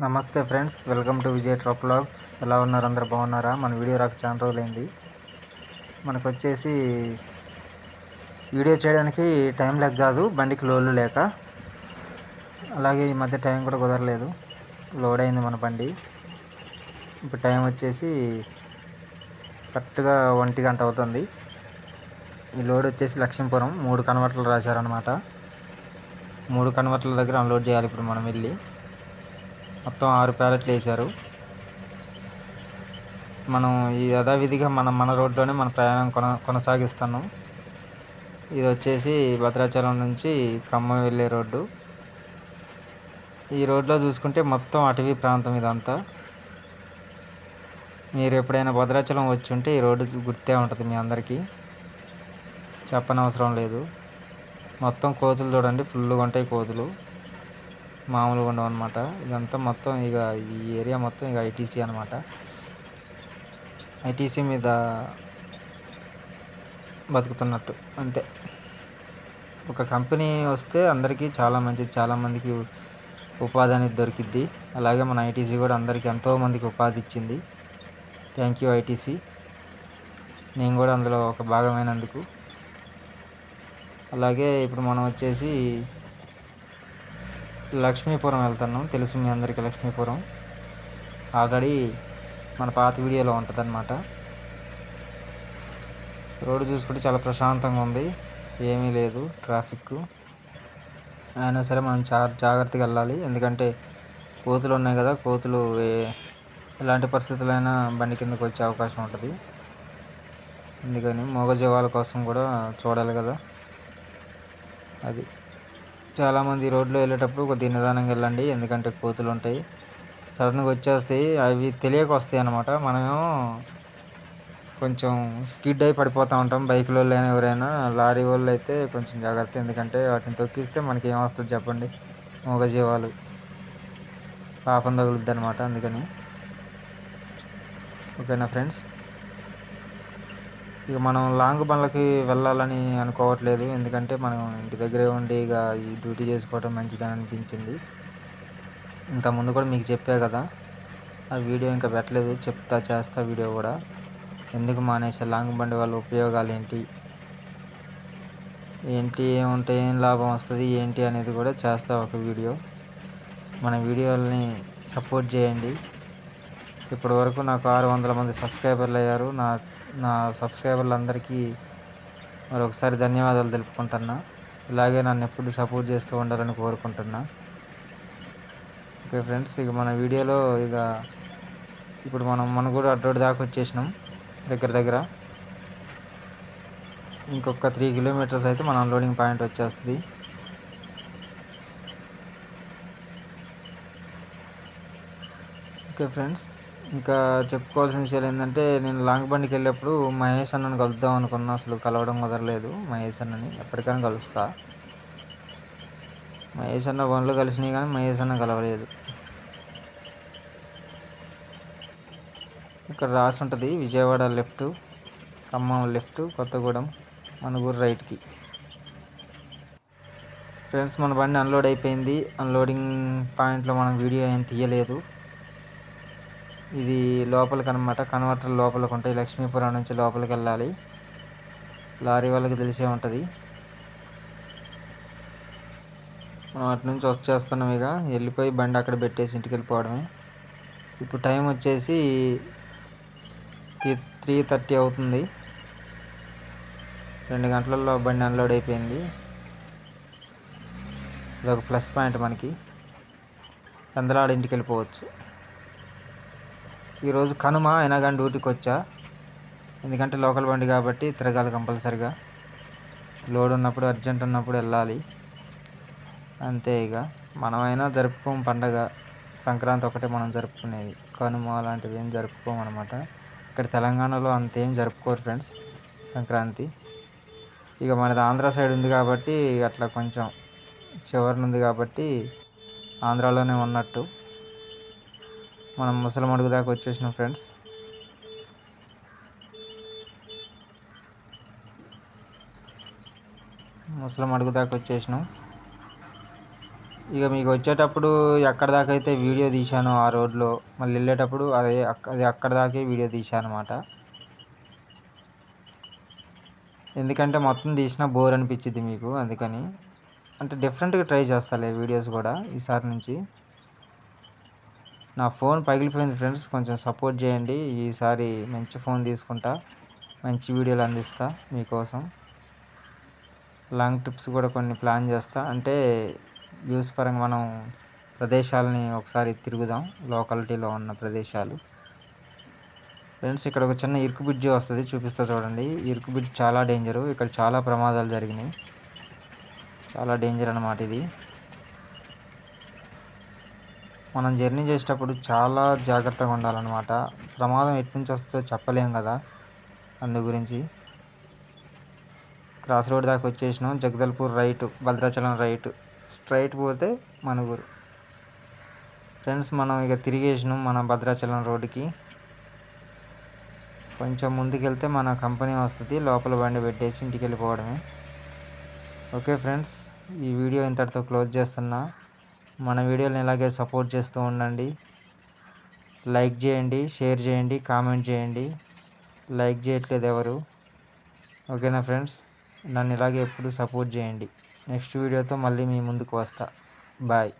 నమస్తే friends welcome to Vijay trip vlogs ఎలా ఉన్నారు? అందరు బాగున్నారా? మన వీడియో రాక చాలా రోజులైంది. మనకు వచ్చేసి వీడియో చేయడానికి టైం లెక్క కాదు బండికి లోడ్లు లేక. అలాగే ఈ మధ్య టైం కూడా కుదరలేదు. లోడ్ అయింది మన బండి. ఇప్పుడు టైం వచ్చేసి కరెక్ట్గా ఒంటి గంట అవుతుంది. ఈ లోడ్ వచ్చేసి లక్ష్మీపురం మూడు కన్వర్టర్లు రాశారనమాట మూడు కన్వర్టర్ల దగ్గర అన్లోడ్ చేయాలి ఇప్పుడు మనం వెళ్ళి. మొత్తం ఆరు ప్యాలెట్లు వేశారు. మనం ఈ యథావిధిగా మనం మన రోడ్లోనే మన ప్రయాణం కొన కొనసాగిస్తున్నాం. ఇది వచ్చేసి భద్రాచలం నుంచి ఖమ్మం వెళ్ళే రోడ్డు. ఈ రోడ్లో చూసుకుంటే మొత్తం అటవీ ప్రాంతం ఇదంతా. మీరు ఎప్పుడైనా భద్రాచలం వచ్చి ఉంటే ఈ రోడ్డు గుర్తే ఉంటుంది మీ అందరికీ. చెప్పనవసరం లేదు. మొత్తం కోతులు చూడండి ఫుల్గా ఉంటాయి కోతులు. మామూలుగా ఉండవు అనమాట ఇదంతా మొత్తం ఇక ఈ ఏరియా మొత్తం ఇక ఐటీసీ అనమాట ఐటీసీ మీద బతుకుతున్నట్టు అంతే. ఒక కంపెనీ వస్తే అందరికీ చాలా మంచిది చాలామందికి ఉపాధి అనేది దొరికిద్ది. అలాగే మన ఐటీసీ కూడా అందరికీ ఎంతోమందికి ఉపాధి ఇచ్చింది. Thank you ITC. నేను కూడా అందులో ఒక భాగమైనందుకు. అలాగే ఇప్పుడు మనం వచ్చేసి లక్ష్మీపురం వెళ్తున్నాం. తెలుసు మీ అందరికీ లక్ష్మీపురం. ఆల్రెడీ మన పాత వీడియోలో ఉంటుంది అనమాట రోడ్డు చూసుకుంటే చాలా ప్రశాంతంగా ఉంది. ఏమీ లేదు ట్రాఫిక్ అయినా సరే మనం చా జాగ్రత్తగా వెళ్ళాలి. ఎందుకంటే కోతులు ఉన్నాయి కదా కోతులు ఎలాంటి పరిస్థితులైనా బండి కిందకు వచ్చే అవకాశం ఉంటుంది. అందుకని మూగజీవాల కోసం కూడా చూడాలి కదా. అది. చాలామంది రోడ్లో వెళ్ళేటప్పుడు కొద్దిగా నిదానంగా వెళ్ళండి ఎందుకంటే కోతులు ఉంటాయి. సడన్గా వచ్చేస్తాయి అవి తెలియక వస్తాయి అన్నమాట. మనమేమో కొంచెం స్కిడ్ అయి పడిపోతూ ఉంటాం. బైక్లో వాళ్ళైనా ఎవరైనా లారీ వాళ్ళు అయితే కొంచెం జాగ్రత్త ఎందుకంటే వాటిని తొక్కిస్తే మనకి ఏమొస్తుంది చెప్పండి. మూగజీవాలు పాపం తగులుద్ది అనమాట అందుకని. ఓకేనా ఫ్రెండ్స్? ఇక మనం లాంగ్ బండ్లకి వెళ్ళాలని అనుకోవట్లేదు. ఎందుకంటే మనం ఇంటి దగ్గరే ఉండి ఇక ఈ డ్యూటీ చేసుకోవటం మంచిదని అనిపించింది. ఇంతకుముందు ముందు కూడా మీకు చెప్పా కదా ఆ వీడియో ఇంకా పెట్టలేదు. చెప్తా చేస్తా వీడియో కూడా. ఎందుకు మానేసే లాంగ్ బండి వల్ల ఉపయోగాలు ఏంటి? ఏంటి ఏముంటే ఏం లాభం వస్తుంది ఏంటి అనేది కూడా చేస్తా ఒక వీడియో. మన వీడియోలని సపోర్ట్ చేయండి. ఇప్పటి వరకు నాకు ఆరు వందల మంది సబ్స్క్రైబర్లు అయ్యారు. నా నా సబ్స్క్రైబర్లందరికీ మరొకసారి ధన్యవాదాలు తెలుపుకుంటున్నా. ఇలాగే నన్ను ఎప్పుడు సపోర్ట్ చేస్తూ ఉండాలని కోరుకుంటున్నా. ఓకే ఫ్రెండ్స్ ఇక మన వీడియోలో ఇక ఇప్పుడు మనం మన కూడా అడ్రోడ్ దాకా వచ్చేసినాం దగ్గర దగ్గర. ఇంకొక త్రీ కిలోమీటర్స్ అయితే మన అన్లోడింగ్ పాయింట్ వచ్చేస్తుంది. ఓకే ఫ్రెండ్స్ ఇంకా చెప్పుకోవాల్సిన విషయాలు ఏంటంటే నేను లాంగ్ బండికి వెళ్ళేప్పుడు మహేష్ అన్నని కలుద్దాం అనుకున్నా. అసలు కలవడం కుదరలేదు మహేష్ అన్నని. ఎప్పటికైనా కలుస్తా. మహేష్ అన్న బండ్లు కలిసినాయి కానీ మహేష్ అన్న కలవలేదు. ఇక్కడ రాసి ఉంటుంది విజయవాడ లెఫ్ట్ ఖమ్మం లెఫ్ట్ కొత్తగూడెం మనుగూరు రైట్కి. ఫ్రెండ్స్ మన బండి అన్లోడ్ అయిపోయింది. అన్లోడింగ్ పాయింట్లో మనం వీడియో ఏం తీయలేదు. ఇది లోపలికి అనమాట కన్వర్టర్ లోపలికి ఉంటాయి లక్ష్మీపురం నుంచి లోపలికి వెళ్ళాలి లారీ వాళ్ళకి తెలిసే ఉంటుంది. మనం అటు నుంచి వచ్చేస్తున్నాం ఇక. వెళ్ళిపోయి బండి అక్కడ పెట్టేసి ఇంటికి వెళ్ళిపోవడమే ఇప్పుడు టైం వచ్చేసి త్రీ థర్టీ అవుతుంది. రెండు గంటలలో బండి అన్లోడ్ అయిపోయింది. ఇదొక ప్లస్ పాయింట్ మనకి. పెందలాడ ఇంటికి వెళ్ళిపోవచ్చు ఈరోజు కనుమ అయినా కానీ డ్యూటీకి వచ్చా. ఎందుకంటే లోకల్ బండి కాబట్టి తిరగాలి కంపల్సరిగా. లోడ్ ఉన్నప్పుడు అర్జెంట్ ఉన్నప్పుడు వెళ్ళాలి. అంతే ఇక. మనమైనా జరుపుకోం పండగ. సంక్రాంతి ఒకటే మనం జరుపుకునేది. కనుమ అలాంటివి ఏం జరుపుకోం అనమాట ఇక్కడ తెలంగాణలో అంతేం జరుపుకోరు ఫ్రెండ్స్. సంక్రాంతి. ఇక మనది ఆంధ్ర సైడ్ ఉంది కాబట్టి అట్లా కొంచెం చివరినుంది కాబట్టి ఆంధ్రాలోనే ఉన్నట్టు. మనం ముసలం అడుగు దాకా వచ్చేసినాం ఫ్రెండ్స్. ముసలం అడుగు దాకా వచ్చేసినాం. ఇక మీకు వచ్చేటప్పుడు ఎక్కడ దాకా అయితే వీడియో తీశాను ఆ రోడ్లో మళ్ళీ వెళ్ళేటప్పుడు అదే అది అక్కడ దాకే వీడియో తీశాను అనమాట ఎందుకంటే మొత్తం తీసినా బోర్ అనిపించింది మీకు అందుకని. అంటే డిఫరెంట్గా ట్రై చేస్తాలే వీడియోస్ కూడా ఈసారి నుంచి. నా ఫోన్ పగిలిపోయింది ఫ్రెండ్స్. కొంచెం సపోర్ట్ చేయండి. ఈసారి మంచి ఫోన్ తీసుకుంటా. మంచి వీడియోలు అందిస్తా మీకోసం. లాంగ్ ట్రిప్స్ కూడా కొన్ని ప్లాన్ చేస్తా. అంటే వ్యూస్ పరంగా మనం ప్రదేశాలని ఒకసారి తిరుగుదాం. లోకాలిటీలో ఉన్న ప్రదేశాలు. ఫ్రెండ్స్ ఇక్కడ ఒక చిన్న ఇరుకు బ్రిడ్జ్ వస్తుంది. చూపిస్తా చూడండి. ఇరుకు బ్రిడ్జ్ చాలా డేంజరు. ఇక్కడ చాలా ప్రమాదాలు జరిగినాయి. చాలా డేంజర్ అన్నమాట ఇది. మనం జర్నీ చేసేటప్పుడు చాలా జాగ్రత్తగా ఉండాలన్నమాట. ప్రమాదం ఎటు నుంచి వస్తుందో చెప్పలేం కదా అందు గురించి. క్రాస్ రోడ్ దాకా వచ్చేసినాం. Jagdalpur right Bhadrachalam right. Straight పోతే మనుగురు. ఫ్రెండ్స్ మనం ఇక తిరిగేసినాం మన భద్రాచలం రోడ్డుకి. కొంచెం ముందుకెళ్తే మన కంపెనీ వస్తుంది. లోపల బండి పెట్టేసి ఇంటికి వెళ్ళిపోవడమే ఓకే ఫ్రెండ్స్ ఈ వీడియో ఇంతటితో క్లోజ్ చేస్తున్నా. మన వీడియోని ఇలాగే సపోర్ట్ చేస్తూ ఉండండి. లైక్ చేయండి షేర్ చేయండి కామెంట్ చేయండి. లైక్ చేయట్లేదు ఎవరు. ఓకేనా ఫ్రెండ్స్ నన్ను ఇలాగే ఎప్పుడు సపోర్ట్ చేయండి. నెక్స్ట్ వీడియోతో మళ్ళీ మీ ముందుకు వస్తా. బాయ్